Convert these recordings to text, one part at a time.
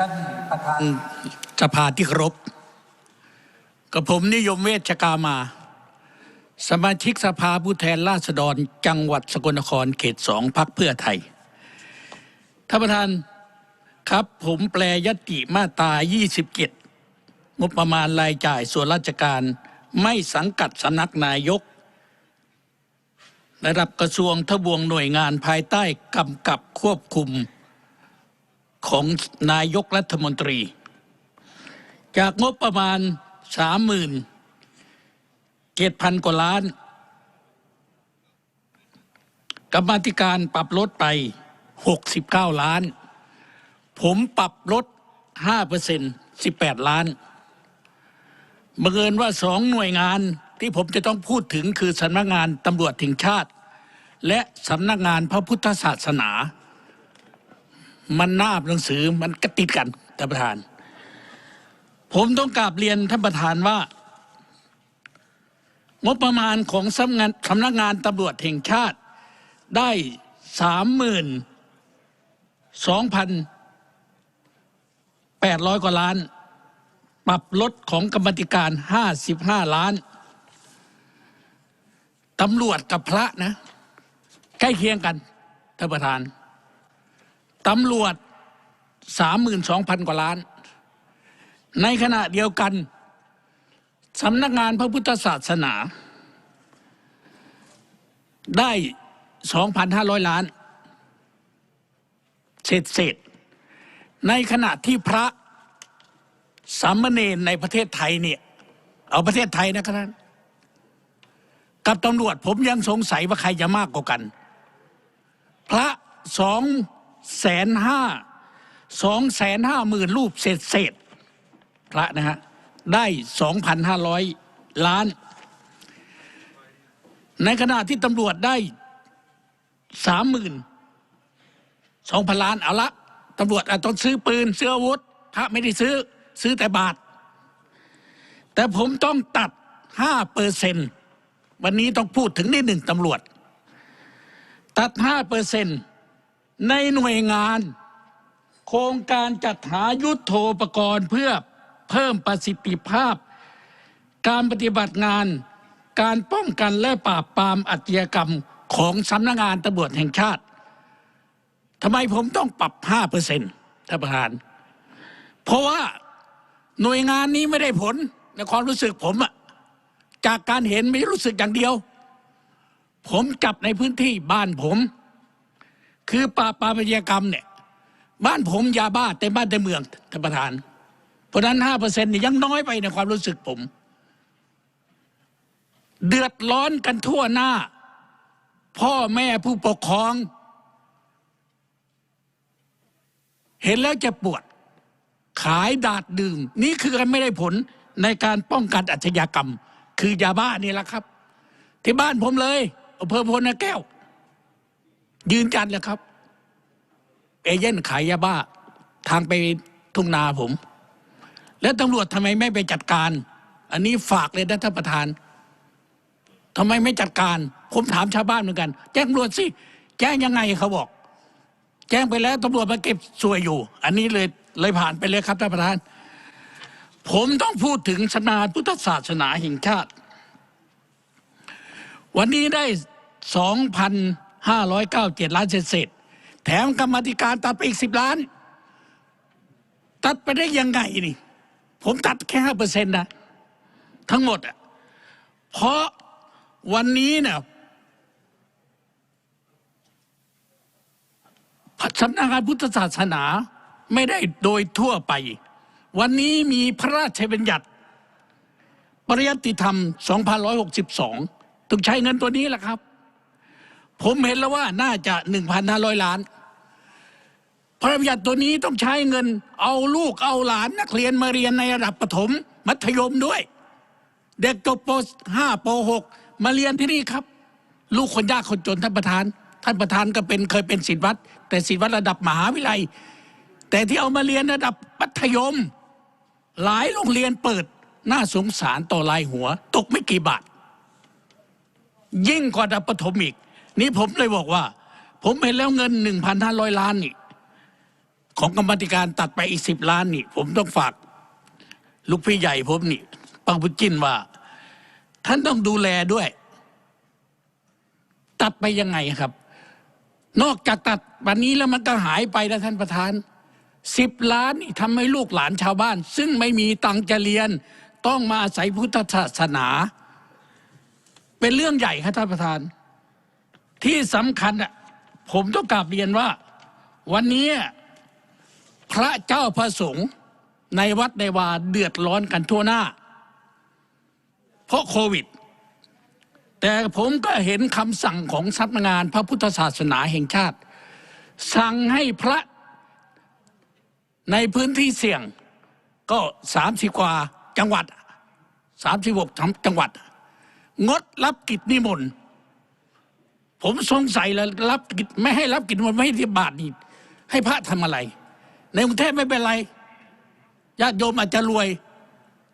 ท่านประธานสภาที่ครพกับผมนิยมเวชกามา สมาชิกสภาผู้แทนราษฎรจังหวัดสกลนครเขตสองพักเพื่อไทยท่านประธานครับผมแปลยติมาตรา27งบประมาณรายจ่ายส่วนราชการไม่สังกัดสำนักนายกระดับกระทรวงทบวงหน่วยงานภายใต้กำกับควบคุม ของนายกรัฐมนตรี จากงบประมาณสามหมื่นเจ็ดพันกว่าล้าน กรรมธิการปรับลดไปหกสิบเก้าล้าน ผมปรับลดห้าเปอร์เซ็นสิบแปดล้านบังเอิญว่าสองหน่วยงานที่ผมจะต้องพูดถึงคือสำนักงานตำรวจแห่งชาติ และสำนักงานพระพุทธศาสนา มันนาบหนังสือมันก็ติดกันท่านประธาน ผมต้องกราบเรียนท่านประธานว่า งบประมาณของสำนักงานสำนักงานตำรวจแห่งชาติได้สามหมื่นสองพันแปดร้อยกว่าล้าน ปรับลดของกรรมธิการห้าสิบห้าล้านตำรวจกับพระนะ ใกล้เคียงกันท่านประธาน ตำรวจสามหมื่นสองพันกว่าล้าน ในขณะเดียวกันสำนักงานพระพุทธศาสนา ได้สองพันห้าร้อยล้าน เศษเศษ ในขณะที่พระสามเณรในประเทศไทยเนี่ย เอาประเทศไทยนะครับกับตำรวจผมยังสงสัยว่าใครจะมากกว่ากัน พระสอง แสนห้าสองแสนห้าหมื่นรูปเศษเศษพระนะฮะได้สองพันห้าร้อยล้าน ในขณะที่ตำรวจได้สามหมื่นสองพันล้านเอาละตำรวจอาจต้องซื้อปืนซื้ออาวุธพระไม่ได้ซื้อซื้อแต่บาท แต่ผมต้องตัดห้าเปอร์เซ็นวันนี้ต้องพูดถึงนิดหนึ่งตำรวจ ตัดห้าเปอร์เซ็นต์ ในหน่วยงาน โครงการจัดหายุทโธปกรณ์เพื่อเพิ่มประสิทธิภาพ การปฏิบัติงาน การป้องกันและปราบปรามอาชญากรรมของสำนักงานตำรวจแห่งชาติทำไมผมต้องปรับห้าเปอร์เซ็นต์ท่านประธาน เพราะว่าหน่วยงานนี้ไม่ได้ผลในความรู้สึกผมอะจากการเห็นไม่รู้สึกอย่างเดียว ผมจับในพื้นที่บ้านผม คือปราบปรามอาชญากรรมเนี่ยบ้านผมยาบ้าเต็มบ้านเต็มเมืองท่านประธาน เพราะนั้นห้าเปอร์เซ็นต์นี่ยังน้อยไปในความรู้สึกผม เดือดร้อนกันทั่วหน้า พ่อแม่ผู้ปกครอง เห็นแล้วจะปวด ขายดาดดื่ม นี่คือการไม่ได้ผลในการป้องกันอาชญากรรม คือยาบ้านี่แหละครับ ที่บ้านผมเลยอำเภอพลนาแก้ว ยืนจันเลยครับ เอเย่นขายยาบ้า ทางไปทุ่งนาผม แล้วตำรวจทำไมไม่ไปจัดการ อันนี้ฝากเลยนะท่านประธานทำไมไม่จัดการ ผมถามชาวบ้านเหมือนกัน แจ้งตำรวจสิ แจ้งยังไงเขาบอก แจ้งไปแล้วตำรวจมาเก็บสวยอยู่ อันนี้เลยเลยผ่านไปเลยครับท่านประธาน ผมต้องพูดถึงสนาพุทธศาสนาแห่งชาติ วันนี้ได้สองพัน ห้าร้อยเก้าเจ็ดล้านเศษๆแถมกรรมธิการตัดไปอีกสิบล้าน ตัดไปได้ยังไงนี่ ผมตัดแค่ห้าเปอร์เซ็นต์นะ ทั้งหมดอะเพราะวันนี้เนี่ยสำนักงานพุทธศาสนาไม่ได้โดยทั่วไป วันนี้มีพระราชบัญญัติ ปริยัติธรรม 2562 ต้องใช้เงินตัวนี้แหละครับ ผมเห็นแล้วว่าน่าจะ1,500ล้าน พระราชบัญญัติตัวนี้ต้องใช้เงิน เอาลูกเอาหลานนักเรียนมาเรียนในระดับประถม มัธยมด้วย เด็กจบป .5 ป .6 มาเรียนที่นี่ครับ ลูกคนยากคนจนท่านประธาน ท่านประธานก็เป็นเคยเป็นศิษย์วัด แต่ศิษย์วัดระดับมหาวิทยาลัย แต่ที่เอามาเรียนระดับมัธยม หลายโรงเรียนเปิดน่าสงสารต่อรายหัว ตกไม่กี่บาทยิ่งกว่าระดับประถมอีก นี่ผมเลยบอกว่า ผมเห็นแล้วเงิน1,500ล้านนี่ ของกรรมธิการตัดไปอีกสิบล้านนี่ ผมต้องฝาก ลูกพี่ใหญ่ผมนี่ ปังพุจินว่า ท่านต้องดูแลด้วย ตัดไปยังไงครับ นอกจากตัดวันนี้แล้วมันก็หายไปนะท่านประธานสิบล้านนี่ทำให้ลูกหลานชาวบ้าน ซึ่งไม่มีตังค์จะเรียน ต้องมาอาศัยพุทธศาสนา เป็นเรื่องใหญ่ครับท่านประธาน ที่สำคัญอะผมต้องกราบเรียนว่า วันนี้พระเจ้าพระสงฆ์ในวัดในวาเดือดร้อนกันทั่วหน้า เพราะโควิด แต่ผมก็เห็นคำสั่งของสำนักงานพระพุทธศาสนาแห่งชาติ สั่งให้พระในพื้นที่เสี่ยงก็สามสิกว่าจังหวัดสามสิบหกจังหวัด งดรับกิจนิมนต์ ผมสงสัยแล้วรับกิจไม่ให้รับกิจนิมนต์ไม่ให้ที่บาทนี่ให้พระทำอะไร ในกรุงเทพไม่เป็นไรญาติโยมอาจจะรวย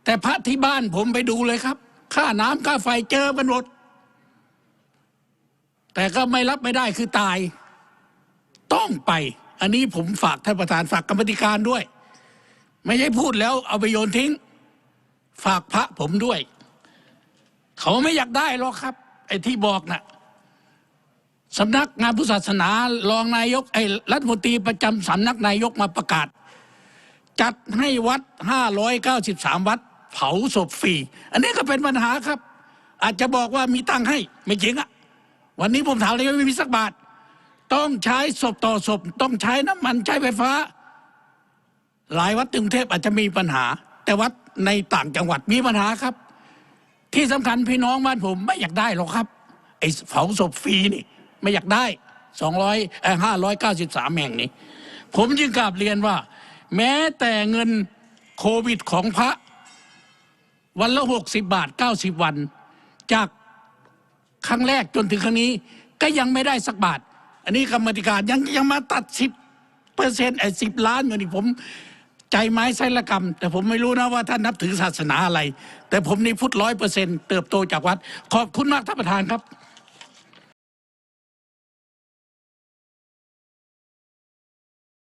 แต่พระที่บ้านผมไปดูเลยครับ ค่าน้ำค่าไฟเจอกันหมดแต่ก็ไม่รับไม่ได้คือตาย ต้องไป อันนี้ผมฝากท่านประธานฝากกรรมธิการด้วย ไม่ใช่พูดแล้วเอาไปโยนทิ้ง ฝากพระผมด้วย เขาไม่อยากได้หรอกครับ ไอ้ที่บอกนะ่ะ สำนักงานพุทธศาสนารองนายกไอ้รัฐมนตรีประจำสำนักนายกมาประกาศ จัดให้วัด 593 วัด เผาศพฟรี อันนี้ก็เป็นปัญหาครับ อาจจะบอกว่ามีตังให้ไม่จริงอะวันนี้ผมถามเลยไม่มีสักบาท ต้องใช้ศพต่อศพ ต้องใช้น้ำมันใช้ไฟฟ้า หลายวัดกรุงเทพอาจจะมีปัญหา แต่วัดในต่างจังหวัดมีปัญหาครับ ที่สำคัญพี่น้องบ้านผมไม่อยากได้หรอกครับไอ้เผาศพฟรีนี่ ไม่อยากได้สองร้อยห้าร้อยเก้าสิบสามแห่งนี้ ผมจึงกราบเรียนว่า แม้แต่เงินโควิดของพระ วันละหกสิบาทเก้าสิบวัน จากครั้งแรกจนถึงครั้งนี้ก็ยังไม่ได้สักบาท อันนี้กรรมธิการยังยังมาตัดสิบเปอร์เซ็นต์ไอ้สิบล้านอยู่นี่ผมใจไม้ไซละกรรม แต่ผมไม่รู้นะว่าท่านนับถือศาสนาอะไร แต่ผมนี่พุทธร้อยเปอร์เซ็นต์เติบโตจากวัด ขอบคุณมากท่านประธานครับ